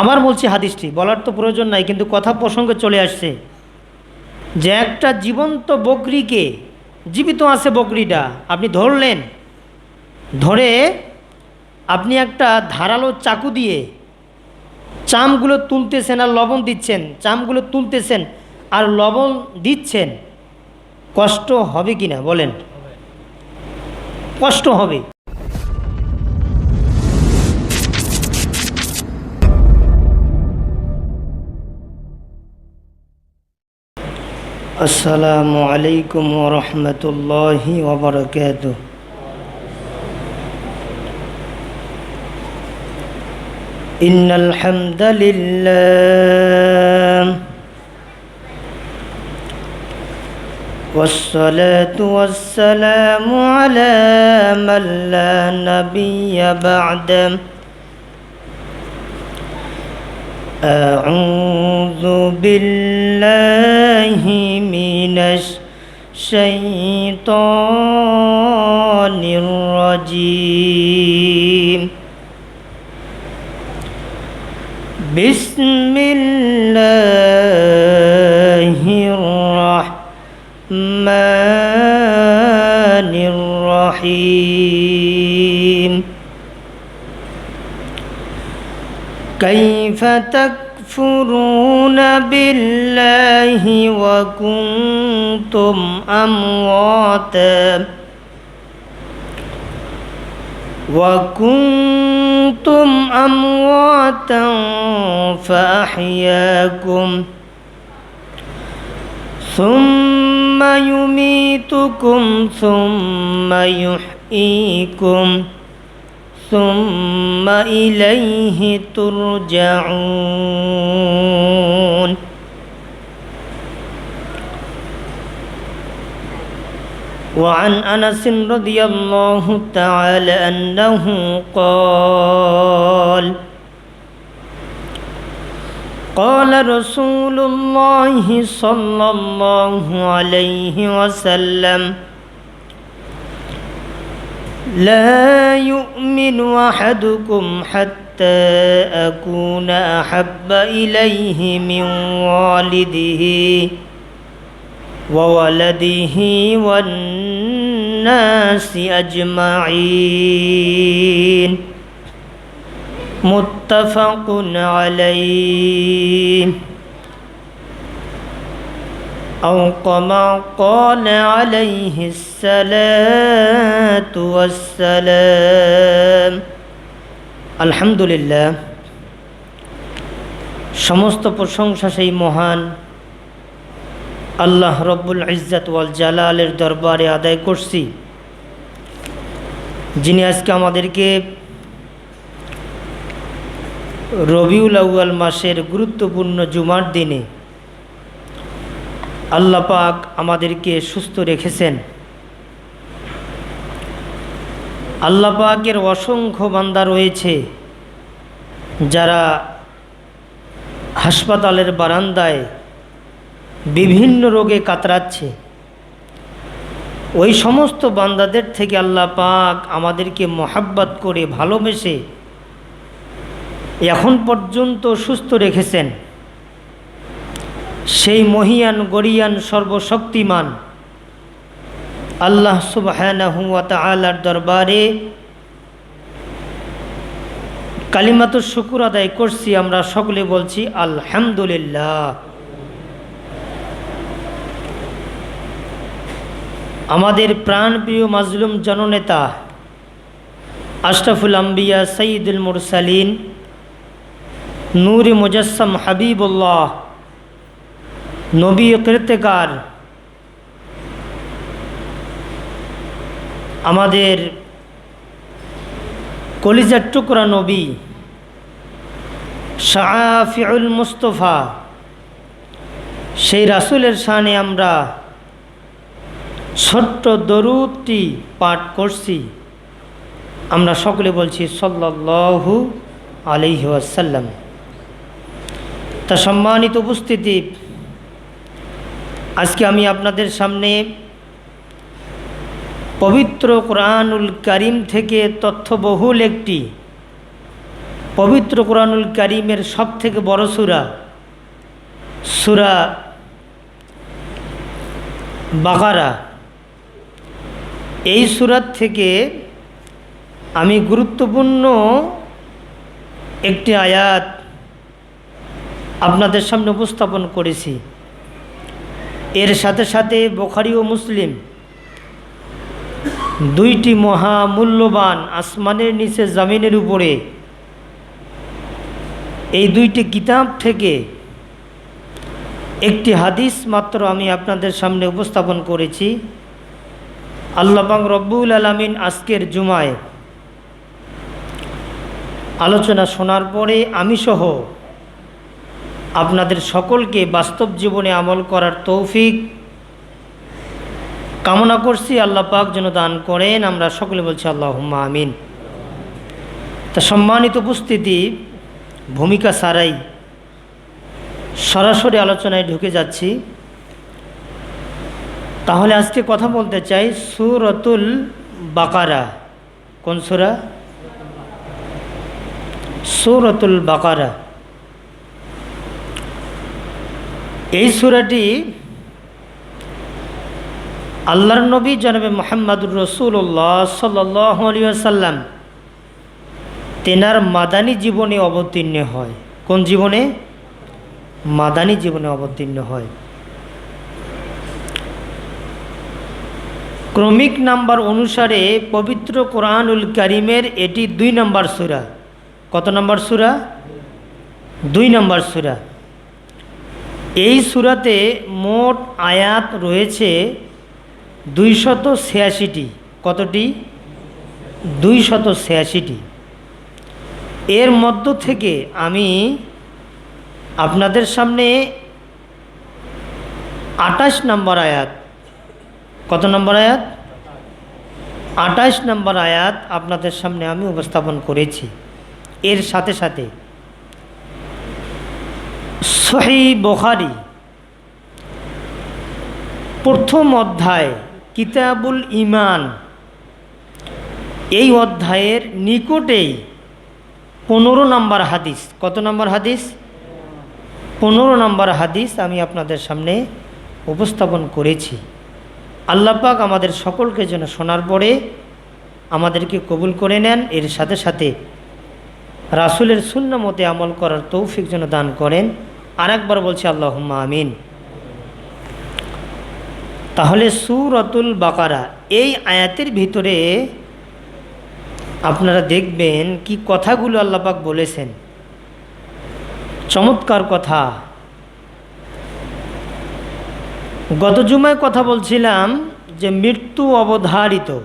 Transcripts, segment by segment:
আমার বলছি হাদিসটি, বলার তো প্রয়োজন নাই, কিন্তু কথা প্রসঙ্গে চলে আসছে। যে একটা জীবন্ত বকরিকে জীবিত আছে বকরিটা, আপনি ধরলেন, ধরে আপনি একটা ধারালো চাকু দিয়ে চামগুলো তুলতেছেন আর লবণ দিচ্ছেন, চামগুলো তুলতেছেন আর লবণ দিচ্ছেন, কষ্ট হবে কি না বলেন? কষ্ট হবে। السلام عليكم ورحمة الله وبركاته. إن الحمد لله والصلاة والسلام على من لا نبي بعد أعوذ بالله من الشيطان الرجيم. بسم الله الرحمن الرحيم. كيف تكفرون بالله وكنتم أمواتا وكنتم أمواتا فأحياكم ثم يميتكم ثم يحييكم ثم إليه ترجعون. وعن أنس رضي الله تعالى أنه قال قال رسول الله صلى الله عليه وسلم لا يؤمن أحدكم حتى أكون أحب إليه من والده وولده والناس أجمعين. متفق عليه. أو كما قال عليه الصلاة والسلام الحمد لله সমস্ত প্রশংসা সেই মহান আল্লাহ রব্বুল ইজ্জাত ওয়াল জালালের দরবারে আদায় করছি যিনি আজকে আমাদেরকে রবিউল আউয়াল মাসের গুরুত্বপূর্ণ জুমার দিনে আল্লাহ পাক আমাদেরকে সুস্থ রেখেছেন। আল্লাহ পাকের অসংখ্য বান্দা রয়েছে, যারা হাসপাতালের বারান্দায় বিভিন্ন রোগে কাতরাচ্ছে। ওই সমস্ত বান্দাদের থেকে আল্লাহ পাক আমাদেরকে মহাব্বাত করে ভালোবেসে এখন পর্যন্ত সুস্থ রেখেছেন। সেই মহিয়ান, গরিয়ান, সর্বশক্তিমান আল্লাহ আলার দরবারে কালিমাত শুকুর আদায় করছি, আমরা সকলে বলছি আলহামদুলিল্লাহ। আমাদের প্রাণপ্রিয় মাজলুম জননেতা আশরাফুল আম্বিয়া, সঈদুল মুরসালিন, নূর মুজস্সম হাবিবুল্লাহ নবী কৃতেকার আমাদের কলিজার টুকরা নবী শাহফিউল মুস্তফা, সেই রাসুলের শানে আমরা ছোট্ট দরুদটি পাঠ করছি। আমরা সকলে বলছি সল্লাহু আলহি আসাল্লাম তা সম্মানিত উপস্থিতি আজকে আমি আপনাদের সামনে পবিত্র কোরআনুল করিম থেকে তথ্যবহুল একটি পবিত্র কোরআনুল করিমের সব থেকে বড় সুরা সুরা বাকারা। এই সুরাত থেকে আমি গুরুত্বপূর্ণ একটি আয়াত আপনাদের সামনে উপস্থাপন করেছি। এর সাথে সাথে বোখারি ও মুসলিম দুইটি মহা মূল্যবান আসমানের নিচে জামিনের উপরে এই দুইটি কিতাব থেকে একটি হাদিস মাত্র আমি আপনাদের সামনে উপস্থাপন করেছি। আল্লাপাক রব্বুল আলমিন আজকের জুমায় আলোচনা শোনার পরে আমি সহ আপনাদের সকলকে বাস্তব জীবনে আমল করার তৌফিক। কামনা করছি আল্লাহ পাক যেন দান করেন, আমরা সকলে বলছি আল্লাহ আমিন। তা সম্মানিত উপস্থিতি, ভূমিকা সারাই সরাসরি আলোচনায় ঢুকে যাচ্ছি। তাহলে আজকে কথা বলতে চাই সুরতুল বাকারা। কোন সুরা? সুরতুল বাকারা। এই সুরাটি আল্লাহর নবী জনাবে মোহাম্মদুর রসুল্লাহ সাল্লাম তেনার মাদানী জীবনে অবতীর্ণ হয়। কোন জীবনে? মাদানী জীবনে অবতীর্ণ হয়। ক্রমিক নাম্বার অনুসারে পবিত্র কোরআনুল করিমের এটি দুই নম্বর সুরা। কত নম্বর সুরা? দুই নম্বর সুরা। এই সুরাতে মোট আয়াত রয়েছে দুইশত ছিয়াশিটি। কতটি? দুইশত ছিয়াশিটি। এর মধ্য থেকে আমি আপনাদের সামনে আটাশ নম্বর আয়াত। কত নম্বর আয়াত? আটাশ নম্বর আয়াত আপনাদের সামনে আমি উপস্থাপন করেছি। এর সাথে সাথে সহি বখারি, প্রথম অধ্যায়, কিতাবুল ইমান এই অধ্যায়ের নিকটেই পনেরো নম্বর হাদিস। কত নম্বর হাদিস? পনেরো নম্বর হাদিস আমি আপনাদের সামনে উপস্থাপন করেছি। আল্লাপাক আমাদের সকলকে যেন শোনার পরে আমাদেরকে কবুল করে নেন, এর সাথে সাথে রাসুলের শূন্য মতে আমল করার তৌফিক যেন দান করেন। আর একবার বলছি আল্লাহ আমিন। তাহলে সুরতুল বাকারা এই আয়াতের ভিতরে আপনারা দেখবেন কি কথাগুলো আল্লাপাক বলেছেন। চমৎকার কথা। গত জুমায় কথা বলছিলাম যে মৃত্যু অবধারিত।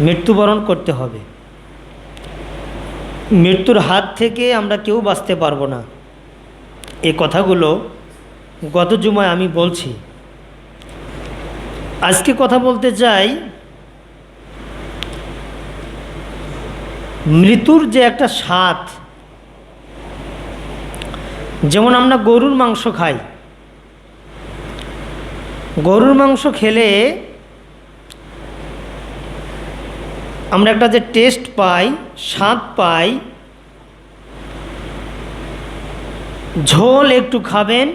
মৃত্যুবরণ করতে হবে। মৃত্যুর হাত থেকে আমরা কেউ বাঁচতে পারব না। এ কথাগুলো গত জুমায় আমি বলছি। আজকে কথা বলতে চাই মৃত্যুর যে একটা স্বাদ, যেমন আমরা গরুর মাংস খাই। গরুর মাংস খেলে আমরা একটা যে টেস্ট পাই, স্বাদ পাই ঝোল একটু খাবেন।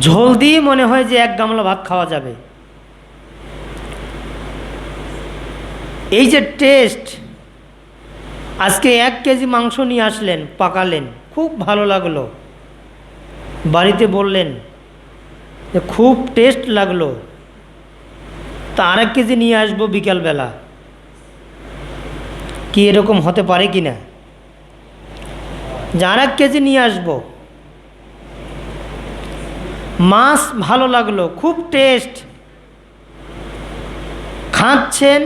ঝোল দিয়ে মনে হয় যে এক গামলা ভাত খাওয়া যাবে। এই যে টেস্ট আজকে এক কেজি মাংস নিয়ে আসলেন, পাকালেন, খুব ভালো লাগল। বাড়িতে বললেন যে খুব টেস্ট লাগল। তা আর এক কেজি নিয়ে আসব বিকালবেলা। কি এরকম হতে পারে কি না যে আর এক কেজি নিয়ে আসব। মাছ ভালো লাগল, খুব টেস্ট খাচ্ছেন,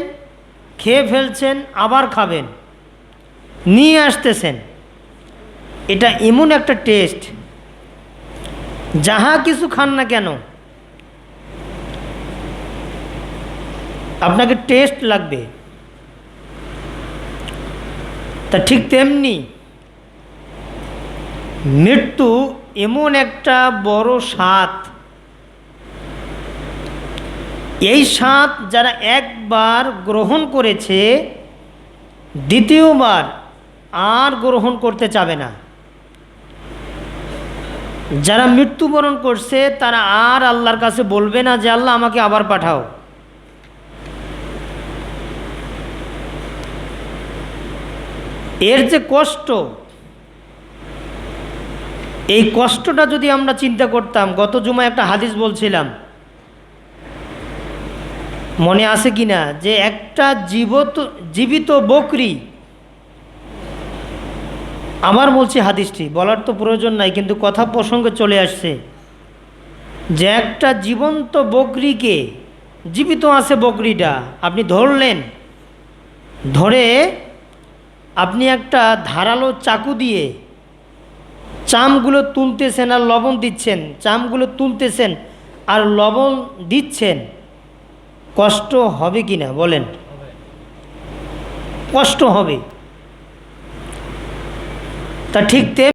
খেয়ে ফেলছেন, আবার খাবেন। নিয়ে আসতেছেন। এটা এমন একটা টেস্ট যাহা কিছু খান না কেন, আপনাকে টেস্ট লাগবে। তা ঠিক তেমনি মৃত্যু এমন একটা বড় স্বাদ এই স্বাদ যারা একবার গ্রহণ করেছে, দ্বিতীয়বার আর গ্রহণ করতে চাবে না। যারা মৃত্যুবরণ করছে, তারা আর আল্লাহর কাছে বলবে না যে, আল্লাহ, আমাকে আবার পাঠাও। এর যে কষ্ট এই কষ্টটা যদি আমরা চিন্তা করতাম, গত জুমায় একটা হাদিস বলছিলাম। মনে আছে কি না যে একটা জীবত জীবিত বকরি, আমার বলছি হাদিসটি, বলার তো প্রয়োজন নাই, কিন্তু কথা প্রসঙ্গে চলে আসছে। যে একটা জীবন্ত বকরিকে, জীবিত আছে বকরিটা, আপনি ধরলেন, ধরে আপনি একটা ধারালো চাকু দিয়ে চামগুলো তুলতেছেন আর লবণ দিচ্ছেন, চামগুলো তুলতেছেন আর লবণ দিচ্ছেন, কষ্ট হবে কি না বলেন? কষ্ট হবে। তা ঠিক তে